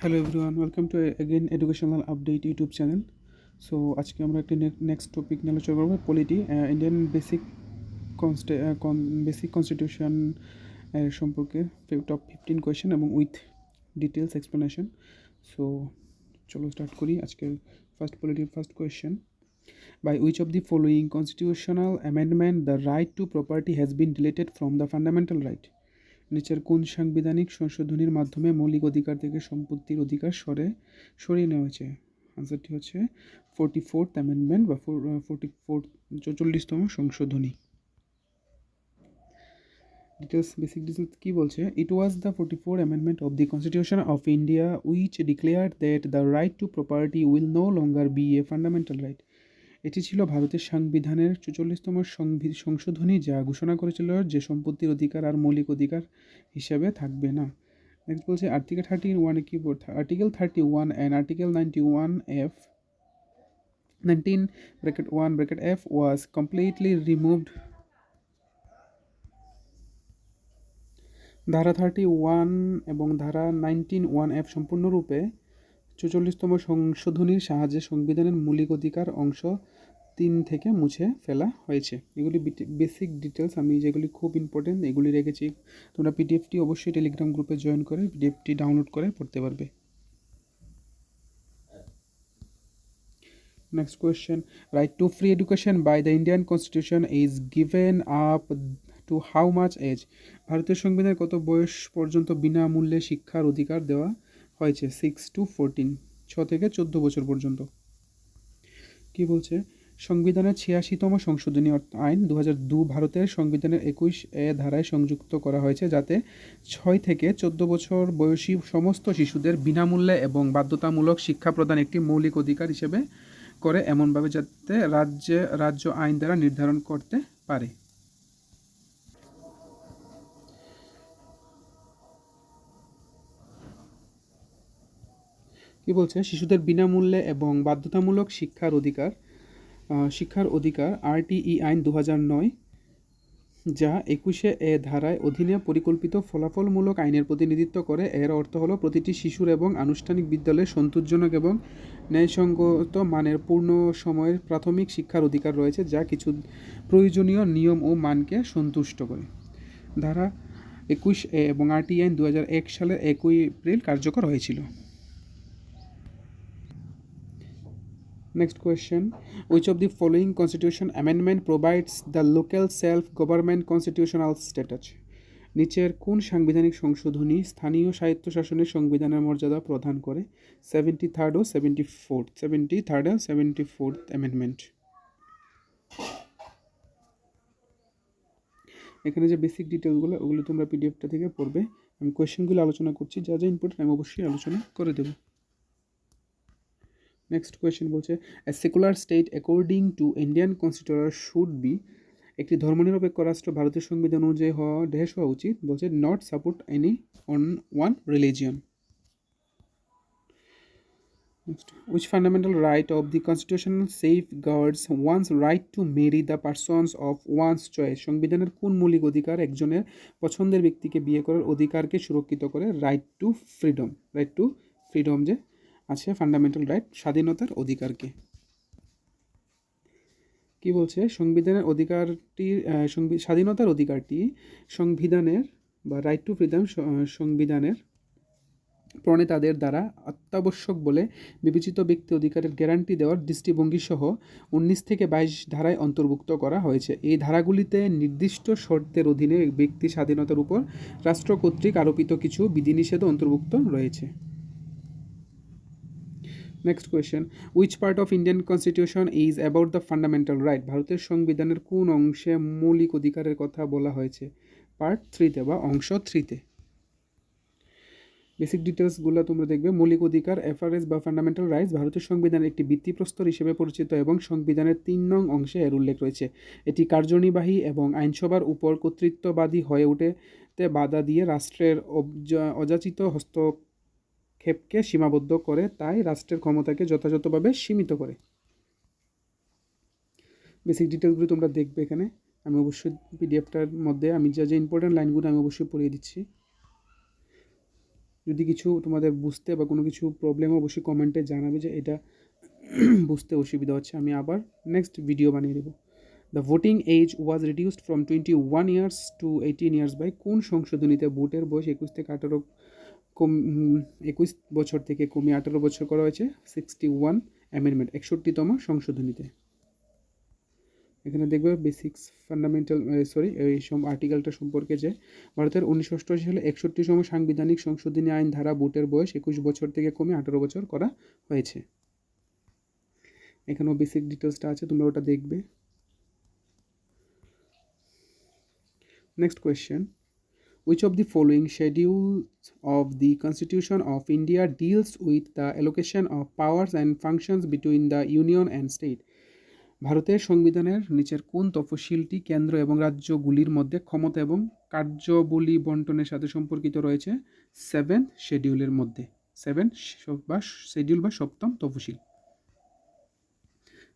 Hello everyone welcome to again educational update YouTube channel so আজকে আমরা একটি next topic নিয়ে আলোচনা করব polity Indian basic consti basic constitution সম্পর্কে টপ ফিফটিন কোয়েশ্চেন এবং উইথ ডিটেলস এক্সপ্লেনেশন সো চলো স্টার্ট করি আজকের first polity first question by which of the following constitutional amendment the right to property has been deleted from the fundamental right? নিচের কোন সাংবিধানিক সংশোধনীর মাধ্যমে মৌলিক অধিকার থেকে সম্পত্তির অধিকার সরে, সরিয়ে নেওয়া হয়েছে? আনসারটি হচ্ছে ফোরটি ফোর্থ অ্যামেন্ডমেন্ট বা ফোরটি ফোর্থ চৌচল্লিশতম সংশোধনী। ডিটেলস বেসিক ডিটেলস কী বলছে? It was the forty four amendment of the constitution of India which declare that the right to property will no longer be a fundamental right এটি ছিল ভারতের সংবিধানের চুচল্লিশতম সংশোধনী, যা ঘোষণা করেছিল যে সম্পত্তির অধিকার আর মৌলিক অধিকার হিসাবে থাকবে না। নেক্সট বলছে, আর্টিকেল থার্টি ওয়ানে কি article thirty one and article ninety one F nineteen bracket one bracket F was completely removed ধারা থার্টি ওয়ান এবং ধারা নাইনটিন ওয়ান এফ সম্পূর্ণরূপে চৌচল্লিশতম সংশোধনীর সাহায্যে সংবিধানের মৌলিক অধিকার অংশ তিন থেকে মুছে ফেলা হয়েছে। এগুলি বেসিক ডিটেলস আমি যেগুলি খুব ইম্পর্টেন্ট এগুলি রেখেছি। তোমরা পিডিএফটি অবশ্যই টেলিগ্রাম গ্রুপে জয়েন করে পিডিএফটি ডাউনলোড করে পড়তে পারবে। Next question right to free education by the Indian constitution is given up to how much age ভারতীয় সংবিধানের কত বয়স পর্যন্ত বিনামূল্যে শিক্ষার অধিকার দেওয়া হয়েছে সিক্স টু ফোরটিন ছ থেকে চোদ্দ বছর পর্যন্ত। কি বলছে? সংবিধানের ছিয়াশিতম সংশোধনী আইন দু দু ভারতের সংবিধানের একুশ এ ধারায় সংযুক্ত করা হয়েছে যাতে ছয় থেকে চোদ্দ বছর বয়সী সমস্ত শিশুদের বিনামূল্যে এবং বাধ্যতামূলক শিক্ষা প্রদান একটি মৌলিক অধিকার হিসেবে করে এমনভাবে যাতে রাজ্যে, রাজ্য আইন দ্বারা নির্ধারণ করতে পারে। কি বলছে? শিশুদের বিনামূল্যে এবং বাধ্যতামূলক শিক্ষার অধিকার শিক্ষার অধিকার, আরটিই আইন দু নয়, যা একুশে এ ধারায় অধীনে পরিকল্পিত ফলাফলমূলক আইনের প্রতিনিধিত্ব করে। এর অর্থ হলো, প্রতিটি শিশুর এবং আনুষ্ঠানিক বিদ্যালয়ে সন্তোষজনক এবং ন্যায়সঙ্গত মানের পূর্ণ সময়ের প্রাথমিক শিক্ষার অধিকার রয়েছে, যা কিছু প্রয়োজনীয় নিয়ম ও মানকে সন্তুষ্ট করে। ধারা একুশ এ এবং আরটি আইন দু হাজার এক সালের একই এপ্রিল কার্যকর হয়েছিল। Next question. Which of the following constitution amendment provides the local self government constitutional status? নিচের কোন সাংবিধানিক সংশোধনী স্থানীয় স্বায়ত্তশাসনের সংবিধানের মর্যাদা প্রদান করে? সেভেন্টি থার্ড ও সেভেন্টি ফোর্থ সেভেন্টি থার্ড ও সেভেন্টি ফোর্থ অ্যামেন্ডমেন্ট এখানে যে বেসিক ডিটেলসগুলো ওগুলো তোমরা পিডিএফটা থেকে পড়বে। আমি কোয়েশ্চেনগুলো আলোচনা করছি। যা যা ইম্পর্টেন্ট আমি অবশ্যই আলোচনা করে দেবো। নেক্সট কোয়েশ্চেন বলছে secular state according to Indian constitution should be একটি ধর্মনিরপেক্ষ রাষ্ট্র। ভারতীয় সংবিধান অনুযায়ী হওয়া ঢেস হওয়া উচিত। বলছে not support any on one religion which fundamental right of the constitution safeguards one's right to marry the persons of one's choice? সংবিধানের কোন মৌলিক অধিকার একজনের পছন্দের ব্যক্তিকে বিয়ে করার অধিকারকে সুরক্ষিত করে? Right to freedom right to freedom যে আছে ফান্ডামেন্টাল রাইট স্বাধীনতার অধিকারকে। কি বলছে? সংবিধানের অধিকারটি স্বাধীনতার অধিকারটি সংবিধানের বা রাইট টু ফ্রিডম সংবিধানের প্রণেতাদের দ্বারা অত্যাবশ্যক বলে বিবেচিত ব্যক্তি অধিকারের গ্যারান্টি দেওয়ার দৃষ্টিভঙ্গি সহ উনিশ থেকে বাইশ ধারায় অন্তর্ভুক্ত করা হয়েছে। এই ধারাগুলিতে নির্দিষ্ট শর্তের অধীনে ব্যক্তি স্বাধীনতার উপর রাষ্ট্র কর্তৃক আরোপিত কিছু বিধিনিষেধ অন্তর্ভুক্ত রয়েছে। Next question which part of Indian constitution is about the fundamental right ভারতের সংবিধানের কোন অংশে মৌলিক অধিকারের কথা বলা হয়েছে? পার্ট থ্রিতে বা অংশ থ্রিতে বেসিক ডিটেলসগুলো তোমরা দেখবে। মৌলিক অধিকার এফআরএস বা ফান্ডামেন্টাল রাইটস ভারতের সংবিধানের একটি ভিত্তিপ্রস্তর হিসেবে পরিচিত এবং সংবিধানের তিন নং অংশে এর উল্লেখ রয়েছে। এটি কার্যনির্বাহী এবং আইনসভার উপর কর্তৃত্ববাদী হয়ে উঠেতে বাধা দিয়ে রাষ্ট্রের অযাচিত হস্ত ক্ষেপকে সীমাবদ্ধ করে, তাই রাষ্ট্রের ক্ষমতাকে যথাযথভাবে সীমিত করে। বেসিক ডিটেলসগুলো তোমরা দেখবে এখানে। আমি অবশ্যই পিডিএফটার মধ্যে আমি যা যে ইম্পর্টেন্ট লাইনগুলো আমি অবশ্যই পড়িয়ে দিচ্ছি। যদি কিছু তোমাদের বুঝতে বা কোনো কিছু প্রবলেম অবশ্যই কমেন্টে জানাবে যে এটা বুঝতে অসুবিধা হচ্ছে। আমি আবার নেক্সট ভিডিও বানিয়ে দেবো। The voting age was reduced from twenty one years to eighteen years by কোন সংশোধনীতে ভোটের বয়স একুশ থেকে আঠারো কম একুশ বছর থেকে কমিয়ে আঠারো বছর করা হয়েছে সিক্সটি ওয়ান অ্যামেন্ডমেন্ট একষট্টিতম সংশোধনীতে। এখানে দেখবে বেসিক্স ফান্ডামেন্টাল সরি এই সব আর্টিকেলটা সম্পর্কে যে ভারতের উনিশশো অষ্টআশি সালে একষট্টিতম সাংবিধানিক সংশোধনী আইন ধারা ভোটের বয়স একুশ বছর থেকে কমে আঠারো বছর করা হয়েছে। এখানেও বেসিক ডিটেলসটা আছে, তোমরা ওটা দেখবে। Next question which of the following schedules of the constitution of india deals with the allocation of powers and functions between the union and state ভারতের সংবিধানের নিচের কোন তফসিলটি কেন্দ্র এবং রাজ্যগুলির মধ্যে ক্ষমতা এবং কার্যবলী বন্টনের সাথে সম্পর্কিত রয়েছে সেভেন শেডিউলের মধ্যে সেভেন বা শেডিউল বা সপ্তম তফসিল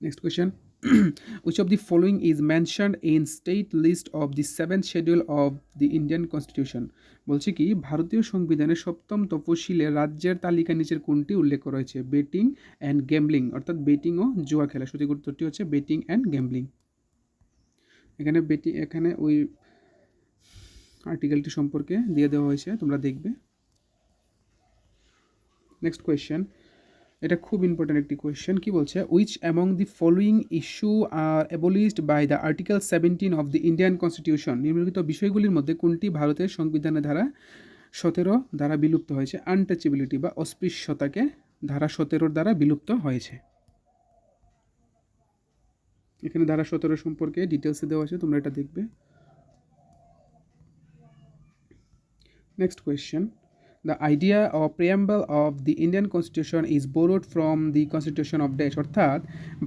next question which of the following is mentioned in state list of the seventh schedule of the Indian Constitution? বলছে কি, ভারতীয় সংবিধানের সপ্তম তফসিলে রাজ্যের তালিকা নিচের কোনটি উল্লেখ করা হয়েছে? বেটিং অ্যান্ড গ্যাম্বলিং অর্থাৎ বেটিং ও জুয়া খেলা। সঠিক উত্তরটি হচ্ছে বেটিং অ্যান্ড গ্যাম্বলিং এখানে বেটিং এখানে ওই আর্টিকেলটি সম্পর্কে দিয়ে দেওয়া হয়েছে, তোমরা দেখবে। নেক্সট কোয়েশ্চেন এটা খুব ইম্পর্ট্যান্ট একটি কোয়েশ্চেন কি বলছে? Which among the following issue are abolished by the article seventeen of the Indian constitution নিম্নলিখিত বিষয়গুলির মধ্যে কোনটি ভারতের সংবিধানের ধারা সতেরো দ্বারা বিলুপ্ত হয়েছে? আনটাচেবিলিটি বা অস্পৃশ্যতাকে ধারা সতেরোর দ্বারা বিলুপ্ত হয়েছে। এখানে ধারা সতেরো সম্পর্কে ডিটেলসে দেওয়া আছে, তোমরা এটা দেখবে। Next question the idea of preamble of the Indian constitution is borrowed from the constitution of dash অর্থাৎ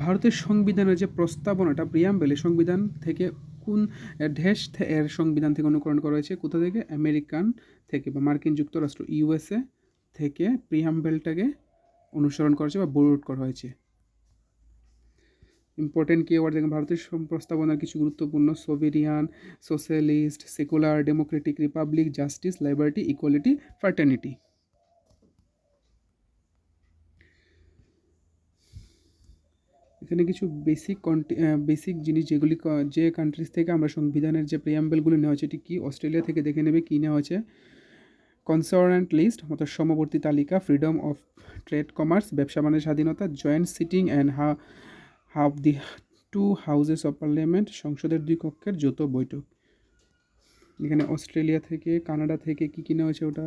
ভারতের সংবিধানের যে প্রস্তাবনাটা প্রিয়াম্বেলে সংবিধান থেকে কোন ঢেস এর সংবিধান থেকে অনুকরণ করা হয়েছে, কোথা থেকে? আমেরিকান থেকে বা মার্কিন যুক্তরাষ্ট্র ইউএসএ থেকে প্রিয়াম্বেলটাকে অনুসরণ করা হয়েছে বা বোরোড করা হয়েছে। ইম্পর্টেন্ট কিওয়ার্ড দেখেন, ভারতের প্রস্তাবনার কিছু গুরুত্বপূর্ণ sovereign socialist secular democratic republic justice liberty equality fraternity এখানে কিছু বেসিক কন্টি বেসিক জিনিস যেগুলি যে কান্ট্রিজ থেকে আমরা সংবিধানের যে প্রিয়াম্বেলগুলি নেওয়া হয়েছে এটি কী? অস্ট্রেলিয়া থেকে দেখে নেবে কী নেওয়া হয়েছে। কনসার্নেন্ট লিস্ট অর্থাৎ সমবর্তী তালিকা ফ্রিডম অফ ট্রেড কমার্স ব্যবসা বাণিজ্য স্বাধীনতা joint sitting and Ha of the two houses of parliament সংসদের দুই কক্ষের যৌথ বৈঠক। এখানে অস্ট্রেলিয়া থেকে, কানাডা থেকে কী কী নেওয়া হয়েছে ওটা?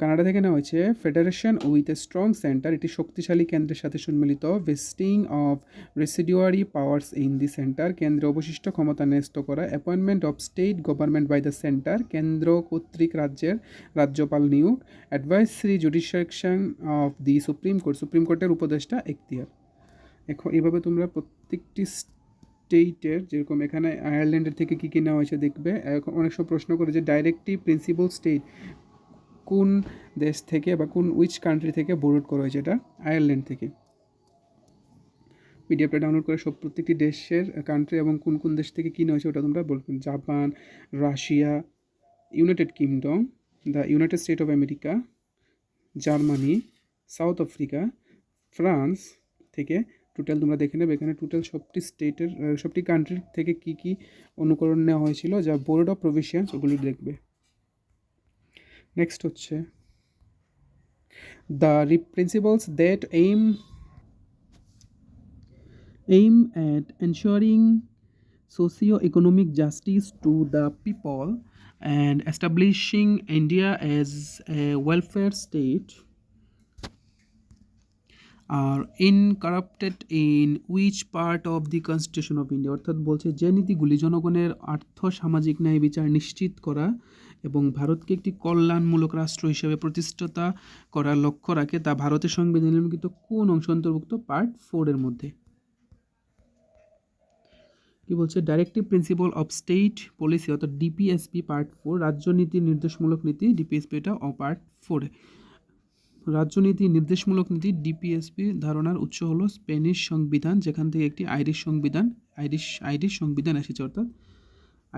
কানাডা থেকে নেওয়া হয়েছে federation with a strong centre এটি শক্তিশালী কেন্দ্রের সাথে সম্মিলিত vesting of residuary powers in the centre, কেন্দ্রে অবশিষ্ট ক্ষমতা ন্যস্ত করা, appointment of state government by the centre, কেন্দ্র কর্তৃক রাজ্যের রাজ্যপাল নিয়োগ, advisory jurisdiction of the supreme court, supreme কোর্টের উপদেষ্টা এখতিয়ার। এখন এভাবে তোমরা প্রত্যেকটি স্টেটের যেরকম এখানে আয়ারল্যান্ডের থেকে কী কী নেওয়া হয়েছে দেখবে, এখন অনেক সব প্রশ্ন করে যে ডাইরেক্টলি প্রিন্সিপাল স্টেট কোন দেশ থেকে বা কোন উইচ কান্ট্রি থেকে বোর্ড করা হয়েছে এটা? আয়ারল্যান্ড থেকে। পিডিএফটা ডাউনলোড করে সব প্রত্যেকটি দেশের কান্ট্রি এবং কোন কোন দেশ থেকে কী নেওয়া হয়েছে ওটা তোমরা বলবেন Japan, Russia United Kingdom the United State of America Germany South Africa France থেকে টোটাল তোমরা দেখে নেবে, এখানে টোটাল সবটি স্টেটের সবটি কান্ট্রির থেকে কি কি অনুকরণ নেওয়া হয়েছিল, যা বোর্ড অফ প্রভিশনস ওগুলি দেখবে। নেক্সট হচ্ছে the principles that aim aim at ensuring socio economic justice to the people and establishing India as a welfare state are incorporated in which part of the constitution of India অর্থাৎ বলছে যে নীতিগুলি জনগণের আর্থ সামাজিক ন্যায় বিচার নিশ্চিত করা এবং ভারতকে একটি কল্যাণমূলক রাষ্ট্র হিসেবে প্রতিষ্ঠাতা করার লক্ষ্য রাখে, তা ভারতের সংবিধান নিম্নলিখিত কোন অংশ অন্তর্ভুক্ত? পার্ট ফোরের মধ্যে। কি বলছে? Directive principle of state policy অর্থাৎ ডিপিএসপি পার্ট ফোর রাজ্যনীতি নির্দেশমূলক নীতি ডিপিএসপি এটা পার্ট ফোরে রাজ্যনীতি নির্দেশমূলক নীতি ডিপিএসপি ধারণার উৎস হলো স্প্যানিশ সংবিধান, যেখান থেকে একটি আইরিশ সংবিধান, আইরিশ আইরিশ সংবিধান এসেছে, অর্থাৎ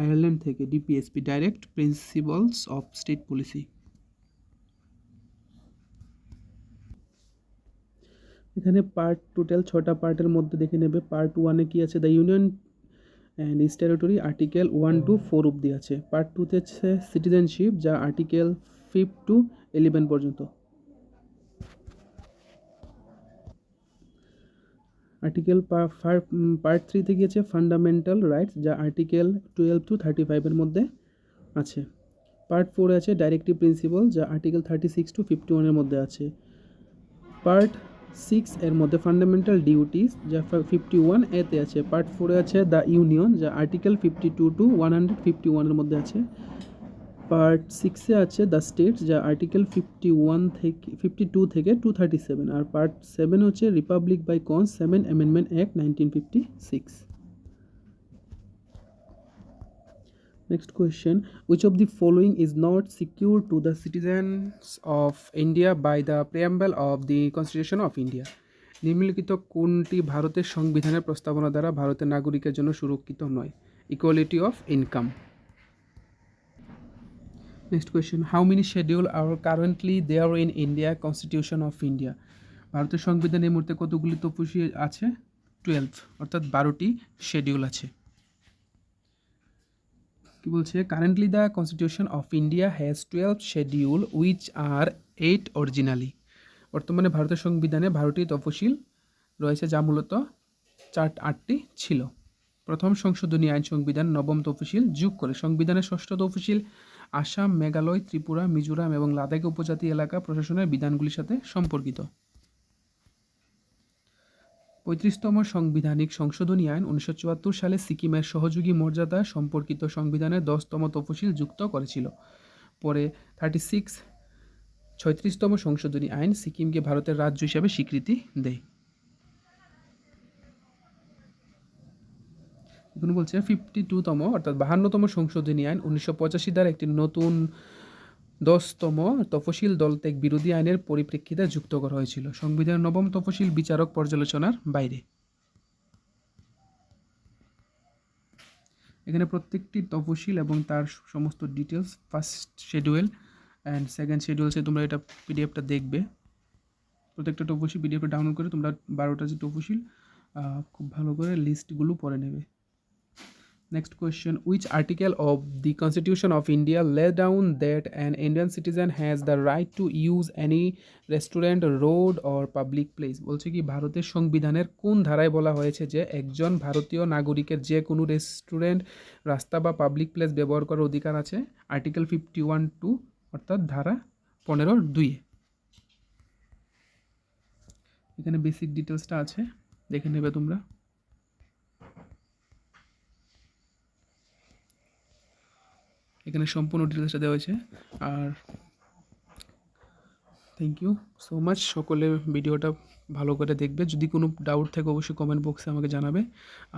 আয়ারল্যান্ড থেকে DPSP direct principles of state policy. এখানে পার্ট টোটাল ছটা পার্টের মধ্যে দেখে নেবে। পার্ট ওয়ানে কি আছে? The union and its territory article one to four অব্দি আছে। পার্ট টুতে আছে সিটিজেনশিপ, যা আর্টিকেল ফিফ টু ইলেভেন পর্যন্ত। আর্টিকেল পার্ট থ্রিতে গিয়েছে ফান্ডামেন্টাল রাইটস যা আর্টিকেল টুয়েলভ টু থার্টি ফাইভের মধ্যে আছে। পার্ট ফোরে আছে ডাইরেক্টিভ প্রিন্সিপাল যা article thirty six to fifty ওয়ানের মধ্যে আছে। পার্ট সিক্স এর মধ্যে ফান্ডামেন্টাল ডিউটিস যা ফিফটি ওয়ান এতে আছে। পার্ট ফোরে আছে দ্য ইউনিয়ন যা article fifty two to one hundred fifty ওয়ানের মধ্যে আছে। পার্ট সিক্সে আছে দ্য স্টেটস যা আর্টিকেল ফিফটি ওয়ান থেকে ফিফটি টু থেকে টু থার্টি সেভেন আর পার্ট সেভেন হচ্ছে republic by con seven amendment act nineteen fifty six Next question. Which of the following is not secure to the citizens of India by the preamble of the Constitution of India? নিম্নলিখিত কোনটি ভারতের সংবিধানের প্রস্তাবনা দ্বারা ভারতের নাগরিকের জন্য সুরক্ষিত নয়? Equality of income next question how many schedule are currently there in India constitution of India ভারতের সংবিধানে এই মুহূর্তে কতগুলি তপসি আছে? টুয়েলভ অর্থাৎ বারোটি শেডিউল আছে। কি বলছে? Currently the constitution of India has twelve schedule which are eight originally বর্তমানে ভারতের সংবিধানে বারোটি তফসিল রয়েছে, যা মূলত চার, আটটি ছিল। প্রথম সংশোধনী আইন সংবিধান, নবম তফসিল, যোগ করে। সংবিধানের ষষ্ঠ তফসিল আসাম, মেঘালয়, ত্রিপুরা, মিজোরাম এবং লাদাখ উপজাতি এলাকা প্রশাসনের বিধানগুলির সাথে সম্পর্কিত। পঁয়ত্রিশতম সাংবিধানিক সংশোধনী আইন উনিশশো চুয়াত্তর সালে সিকিমের সহযোগী মর্যাদা সম্পর্কিত সংবিধানের দশতম তফসিল যুক্ত করেছিল। পরে থার্টি সিক্স ছয়ত্রিশতম সংশোধনী আইন সিকিমকে ভারতের রাজ্য হিসাবে স্বীকৃতি দেয়। এখন বলছে ফিফটি টুতম অর্থাৎ বাহান্নতম সংশোধনী আইন উনিশশো পঁচাশি দ্বারা একটি নতুন দশতম তফসিল দল ত্যাগ বিরোধী আইনের পরিপ্রেক্ষিতে যুক্ত করা হয়েছিল। সংবিধানের নবম তফসিল বিচারক পর্যালোচনার বাইরে। এখানে প্রত্যেকটি তফসিল এবং তার সমস্ত details first schedule and second শেডিউলসে তোমরা এটা পিডিএফটা দেখবে। প্রত্যেকটা তফসিল পিডিএফটা ডাউনলোড করে তোমরা বারোটা যে তফসিল খুব ভালো করে লিস্টগুলো পড়ে নেবে। Next question Which article of the Constitution of India lays down that an Indian citizen has the right to use any restaurant, road or public place? বলছে কি ভারতের সংবিধানের কোন ধারায় বলা হয়েছে যে একজন ভারতীয় নাগরিকের যে কোনো রেস্টুরেন্ট রাস্তা বা পাবলিক প্লেস ব্যবহার করার অধিকার আছে আর্টিকেল ফিফটি ওয়ান টু অর্থাৎ ধারা পনেরোর দুইয়ে এখানে বেসিক ডিটেলসটা আছে দেখে নেবে তোমরা এখানে সম্পূর্ণ ডিটেলসটা দেওয়া হয়েছে। আর থ্যাংক ইউ সো মাচ সকলে ভিডিওটা ভালো করে দেখবে। যদি কোনো ডাউট থাকে, অবশ্যই কমেন্ট বক্সে আমাকে জানাবে।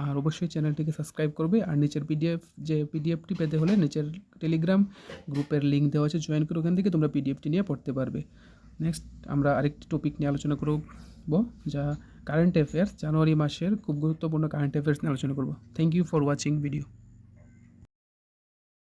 আর অবশ্যই চ্যানেলটিকে সাবস্ক্রাইব করবে। আর নিচের পিডিএফ যে পিডিএফটি পেতে হলে নিচের টেলিগ্রাম গ্রুপের লিঙ্ক দেওয়া আছে। জয়েন করে ওখান থেকে তোমরা পিডিএফটি নিয়ে পড়তে পারবে। নেক্সট আমরা আরেকটি টপিক নিয়ে আলোচনা করব, যা কারেন্ট অ্যাফেয়ার্স জানুয়ারি মাসের খুব গুরুত্বপূর্ণ কারেন্ট অ্যাফেয়ার্স নিয়ে আলোচনা করব। Thank you for watching video